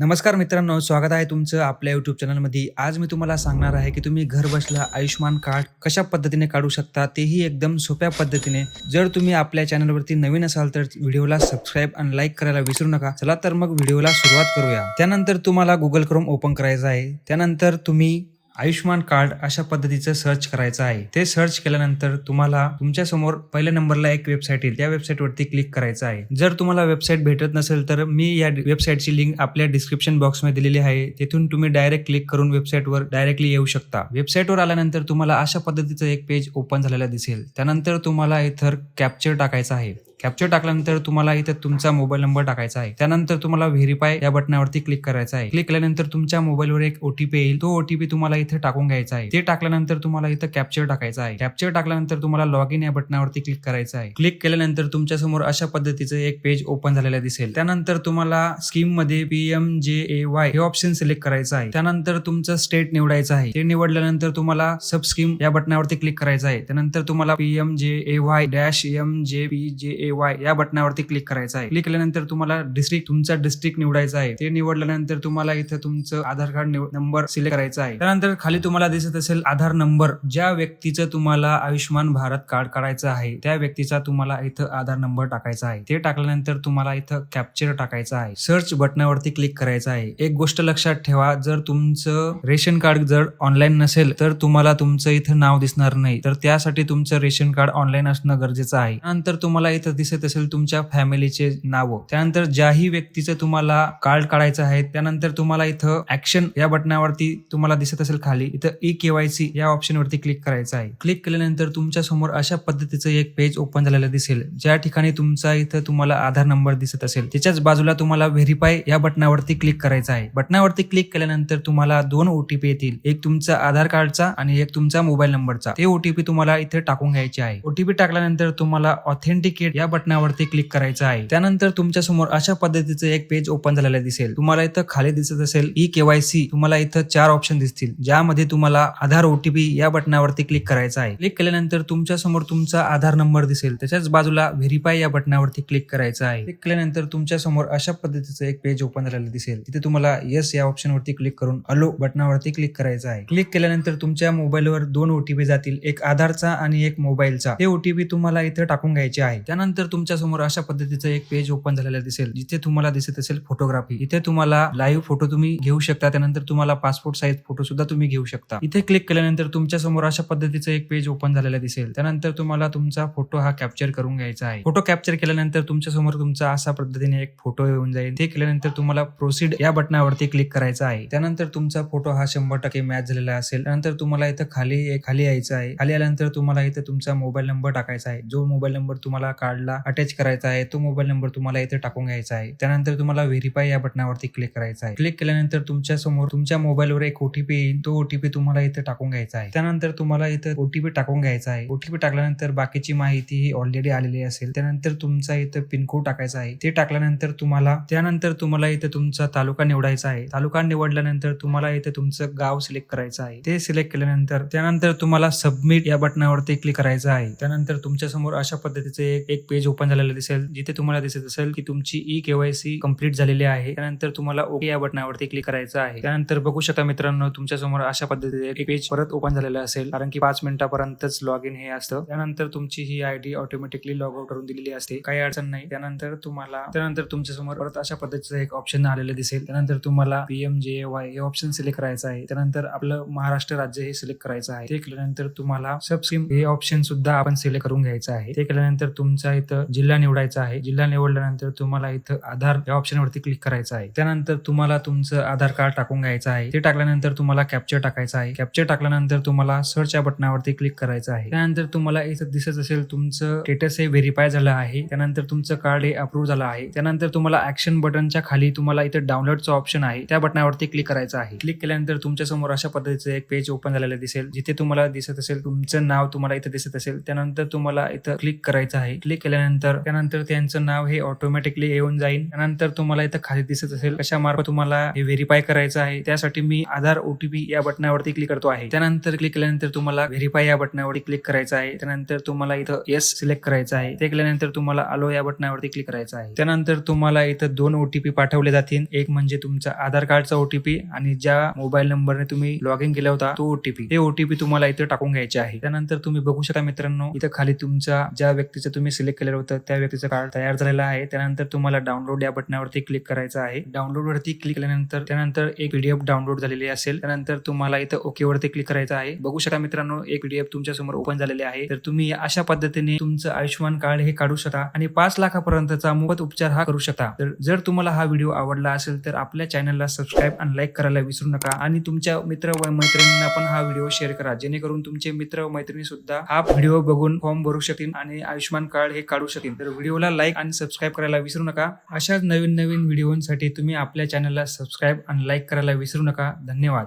नमस्कार मित्रांनो स्वागत आहे तुमचं आपल्या युट्यूब चॅनलमध्ये आज मी तुम्हाला सांगणार आहे की तुम्ही घर बसल्या आयुष्यमान कार्ड कशा पद्धतीने काढू शकता तेही एकदम सोप्या पद्धतीने. जर तुम्ही आपल्या चॅनलवरती नवीन असाल तर व्हिडिओला सबस्क्राईब आणि लाईक करायला विसरू नका. चला तर मग व्हिडिओला सुरुवात करूया. त्यानंतर तुम्हाला गुगल क्रोम ओपन करायचं आहे. त्यानंतर तुम्ही आयुष्यमान कार्ड अशा पद्धतीचं सर्च करायचं आहे. ते सर्च केल्यानंतर तुम्हाला तुमच्यासमोर पहिल्या नंबरला एक वेबसाईट येईल. त्या वेबसाईटवरती क्लिक करायचं आहे. जर तुम्हाला वेबसाईट भेटत नसेल तर मी या वेबसाईटची लिंक आपल्या डिस्क्रिप्शन बॉक्समध्ये दिलेली आहे. तिथून तुम्ही डायरेक्ट क्लिक करून वेबसाईटवर डायरेक्टली येऊ शकता. वेबसाईटवर आल्यानंतर तुम्हाला अशा पद्धतीचं एक पेज ओपन झालेलं दिसेल. त्यानंतर तुम्हाला इथं कॅप्चर टाकायचं आहे. कॅप्चर टाकल्यानंतर तुम्हाला इथं तुमचा मोबाईल नंबर टाकायचा आहे. त्यानंतर तुम्हाला व्हेरीफाय या बटनावरती क्लिक करायचं आहे. क्लिक केल्यानंतर तुमच्या मोबाईलवर एक ओटीपी येईल. तो ओटीपी तुम्हाला इथे टाकून घ्यायचा आहे. ते टाकल्यानंतर तुम्हाला इथं कॅप्चर टाकायचा आहे. कॅप्चर टाकल्यानंतर तुम्हाला लॉग इन या बटनावरती क्लिक करायचं आहे. क्लिक केल्यानंतर तुमच्यासमोर अशा पद्धतीचं एक पेज ओपन झालेलं दिसेल. त्यानंतर तुम्हाला स्कीममध्ये पीएम जे ए वाय हे ऑप्शन सिलेक्ट करायचं आहे. त्यानंतर तुमचं स्टेट निवडायचं आहे. ते निवडल्यानंतर तुम्हाला सब स्कीम या बटनावरती क्लिक करायचं आहे. त्यानंतर तुम्हाला PM J A Y dash M J P J A Y या बटनावरती क्लिक करायचं आहे. क्लिक केल्यानंतर तुम्हाला डिस्ट्रिक्ट तुमचा डिस्ट्रिक्ट निवडायचा आहे. ते निवडल्यानंतर तुम्हाला इथं तुमचं आधार कार्ड नंबर सिलेक्ट करायचा आहे. त्यानंतर खाली तुम्हाला दिसत असेल आधार नंबर ज्या व्यक्तीचं तुम्हाला आयुष्यमान भारत कार्ड काढायचं आहे त्या व्यक्तीचा तुम्हाला इथं आधार नंबर टाकायचा आहे. ते टाकल्यानंतर तुम्हाला इथं कॅप्चर टाकायचं आहे. सर्च बटनावरती क्लिक करायचं आहे. एक गोष्ट लक्षात ठेवा जर तुमचं रेशन कार्ड जर ऑनलाईन नसेल तर तुम्हाला तुमचं इथं नाव दिसणार नाही. तर त्यासाठी तुमचं रेशन कार्ड ऑनलाईन असणं गरजेचं आहे. नंतर तुम्हाला इथं दिसत असेल तुमच्या फॅमिलीचे नावं. त्यानंतर ज्याही व्यक्तीचं तुम्हाला कार्ड काढायचं आहे त्यानंतर तुम्हाला इथं ऍक्शन या बटनावरती तुम्हाला दिसत असेल खाली इथं ई केवायसी या ऑप्शन वरती क्लिक करायचं आहे. क्लिक केल्यानंतर तुमच्यासमोर अशा पद्धतीचं एक पेज ओपन झालेलं दिसेल. ज्या ठिकाणी तुमचा इथं तुम्हाला आधार नंबर दिसत असेल त्याच्याच बाजूला तुम्हाला व्हेरीफाय या बटनावरती क्लिक करायचं आहे. बटनावरती क्लिक केल्यानंतर तुम्हाला दोन ओटीपी येतील. एक तुमचा आधार कार्डचा आणि एक तुमचा मोबाईल नंबरचा. ते ओटीपी तुम्हाला इथे टाकून घ्यायचे आहे. ओटीपी टाकल्यानंतर तुम्हाला ऑथेंटिकेट या बटनावरती क्लिक करायचं आहे. त्यानंतर तुमच्यासमोर अशा पद्धतीचं एक पेज ओपन झालेलं दिसेल. तुम्हाला इथं खाली दिसत असेल ई केवायसी तुम्हाला इथं चार ऑप्शन दिसतील ज्यामध्ये तुम्हाला आधार ओटीपी या बटनावरती क्लिक करायचं आहे. क्लिक केल्यानंतर तुमच्यासमोर तुमचा आधार नंबर दिसेल. त्याच्याच बाजूला व्हेरीफाय या बटनावरती क्लिक करायचं आहे. क्लिक केल्यानंतर तुमच्यासमोर अशा पद्धतीचं एक पेज ओपन झालेलं दिसेल. तिथे तुम्हाला येस या ऑप्शन वरती क्लिक करून अलो बटनावरती क्लिक करायचं आहे. क्लिक केल्यानंतर तुमच्या मोबाईलवर दोन ओटीपी जातील. एक आधारचा आणि एक मोबाईलचा ते ओटीपी तुम्हाला इथे टाकून घ्यायचे आहे. त्यानंतर तुमच्यासमोर अशा पद्धतीचं एक पेज ओपन झालेलं दिसेल. जिथे तुम्हाला दिसत असेल फोटोग्राफी इथे तुम्हाला लाईव्ह फोटो तुम्ही घेऊ शकता. त्यानंतर तुम्हाला पासपोर्ट साईज फोटो सुद्धा तुम्ही घेऊ शकता. इथे क्लिक केल्यानंतर तुमच्यासमोर अशा पद्धतीचं एक पेज ओपन झालेलं दिसेल. त्यानंतर तुम्हाला तुमचा फोटो हा कॅप्चर करून घ्यायचा आहे. फोटो कॅप्चर केल्यानंतर तुमच्यासमोर तुमचा असा पद्धतीने एक फोटो येऊन जाईल. ते केल्यानंतर तुम्हाला प्रोसीड या बटनावरती क्लिक करायचं आहे. त्यानंतर तुमचा फोटो हा शंभर टक्के मॅच झालेला असेल. त्यानंतर तुम्हाला इथं खाली खाली यायचं आहे. खाली आल्यानंतर तुम्हाला इथे तुमचा मोबाईल नंबर टाकायचा आहे. जो मोबाईल नंबर तुम्हाला काढला मोबाईलला अटॅच करायचा आहे तो मोबाईल नंबर तुम्हाला इथे टाकून घ्यायचा आहे. त्यानंतर तुम्हाला व्हेरीफाय या बटनावरती क्लिक करायचा आहे. क्लिक केल्यानंतर तुमच्यासमोर तुमच्या मोबाईलवर एक ओटीपी येईल. तो ओटीपी तुम्हाला इथे टाकून घ्यायचा आहे. त्यानंतर तुम्हाला इथे ओटीपी टाकून घ्यायचा आहे. ओटीपी टाकल्यानंतर बाकीची माहिती ही ऑलरेडी आलेली असेल. त्यानंतर तुमचा इथं पिनकोड टाकायचा आहे. ते टाकल्यानंतर तुम्हाला त्यानंतर तुम्हाला इथे तुमचा तालुका निवडायचा आहे. तालुका निवडल्यानंतर तुम्हाला इथे तुमचं गाव सिलेक्ट करायचं आहे. ते सिलेक्ट केल्यानंतर त्यानंतर तुम्हाला सबमिट या बटनावरती क्लिक करायचं आहे. त्यानंतर तुमच्यासमोर अशा पद्धतीचे एक पेज पेज ओपन झालेलं दिसेल जिथे तुम्हाला दिसत असेल की तुमची ई केवायसी कंप्लीट झालेली आहे. त्यानंतर तुम्हाला ओके या बटनावरती क्लिक करायचं आहे. त्यानंतर बघू शकता मित्रांनो तुमच्यासमोर अशा पद्धतीचे एक पेज परत ओपन झालेलं असेल कारण की पाच मिनिटापर्यंतच लॉग इन हे असतं. त्यानंतर तुमची ही आयडी ऑटोमॅटिकली लॉग आउट करून दिलेली असते. काही अडचण नाही. त्यानंतर तुम्हाला त्यानंतर तुमच्यासमोर परत अशा पद्धतीचं एक ऑप्शन आलेलं दिसेल. त्यानंतर तुम्हाला पीएम जे वाय हे ऑप्शन सिलेक्ट करायचं आहे. त्यानंतर आपलं महाराष्ट्र राज्य हे सिलेक्ट करायचं आहे. ते केल्यानंतर तुम्हाला सबस्क्रीम हे ऑप्शन सुद्धा आपण सिलेक्ट करून घ्यायचं आहे. ते केल्यानंतर तुमचा इथं जिल्हा निवडायचा आहे. जिल्हा निवडल्यानंतर तुम्हाला इथं आधार या ऑप्शन वरती क्लिक करायचं आहे. त्यानंतर तुम्हाला तुमचं आधार कार्ड टाकून घ्यायचं आहे. ते टाकल्यानंतर तुम्हाला कॅप्चर टाकायचं आहे. कॅप्चर टाकल्यानंतर तुम्हाला सर्च या बटनावरती क्लिक करायचं आहे. त्यानंतर तुम्हाला इथं दिसत असेल तुमचं स्टेटस हे व्हेरीफाय झालं आहे. त्यानंतर तुमचं कार्ड हे अप्रूव्ह झालं आहे. त्यानंतर तुम्हाला ऍक्शन बटनच्या खाली तुम्हाला इथं डाउनलोडचं ऑप्शन आहे. त्या बटनावरती क्लिक करायचं आहे. क्लिक केल्यानंतर तुमच्यासमोर अशा पद्धतीचं एक पेज ओपन झालेलं दिसेल. जिथे तुम्हाला दिसत असेल तुमचं नाव तुम्हाला इथं दिसत असेल. त्यानंतर तुम्हाला इथं क्लिक करायचं आहे. क्लिक केल्यानंतर त्यानंतर त्यांचं नाव हे ऑटोमॅटिकली येऊन जाईल त्यानंतर तुम्हाला इथं खाली दिसत असेल कशा मार्फत तुम्हाला हे व्हेरीफाय करायचं आहे त्यासाठी मी आधार ओटीपी या बटनावरती क्लिक करतो आहे. त्यानंतर क्लिक केल्यानंतर तुम्हाला व्हेरीफाय या बटनावरती क्लिक करायचं आहे. त्यानंतर तुम्हाला इथं येस सिलेक्ट करायचं आहे. ते केल्यानंतर तुम्हाला आलो या बटनावरती क्लिक करायचं आहे. त्यानंतर तुम्हाला इथं दोन ओटीपी पाठवले जातील. एक म्हणजे तुमचा आधार कार्डचा ओटीपी आणि ज्या मोबाईल नंबरने तुम्ही लॉग इन केला होता तो ओटीपी ते ओटीपी तुम्हाला इथं टाकून घ्यायचे आहे. त्यानंतर तुम्ही बघू शकता मित्रांनो इथं खाली तुमचा ज्या व्यक्तीचं तुम्ही सिलेक्ट केलेलं होतं. त्या व्यक्तीचं कार्ड तयार झालेलं आहे. त्यानंतर तुम्हाला डाउनलोड या बटनावरती क्लिक करायचं आहे. डाउनलोड वरती क्लिक केल्यानंतर त्यानंतर एक पीडीएफ डाउनलोड झालेली असेल. त्यानंतर तुम्हाला इथं ओके वरती क्लिक करायचं आहे. बघू शकता मित्रांनो एक पीडीएफ तुमच्यासमोर ओपन झालेले आहे. तर तुम्ही अशा पद्धतीने तुमचं आयुष्यमान कार्ड हे काढू शकता आणि पाच लाखापर्यंतचा मोफत उपचार हा करू शकता. तर जर तुम्हाला हा व्हिडिओ आवडला असेल तर आपल्या चॅनलला सबस्क्राईब आणि लाईक करायला विसरू नका. आणि तुमच्या मित्र व मैत्रिणींना पण हा व्हिडिओ शेअर करा. जेणेकरून तुमचे मित्र व मैत्रिणी सुद्धा हा व्हिडिओ बघून फॉर्म भरू शकतील आणि आयुष्यमान कार्ड हे काढू शकतील तर व्हिडिओला लाईक आणि सबस्क्राईब करायला विसरू नका. अशाच नवीन नवीन व्हिडिओसाठी तुम्ही आपल्या चॅनलला सबस्क्राईब आणि लाईक करायला विसरू नका. धन्यवाद.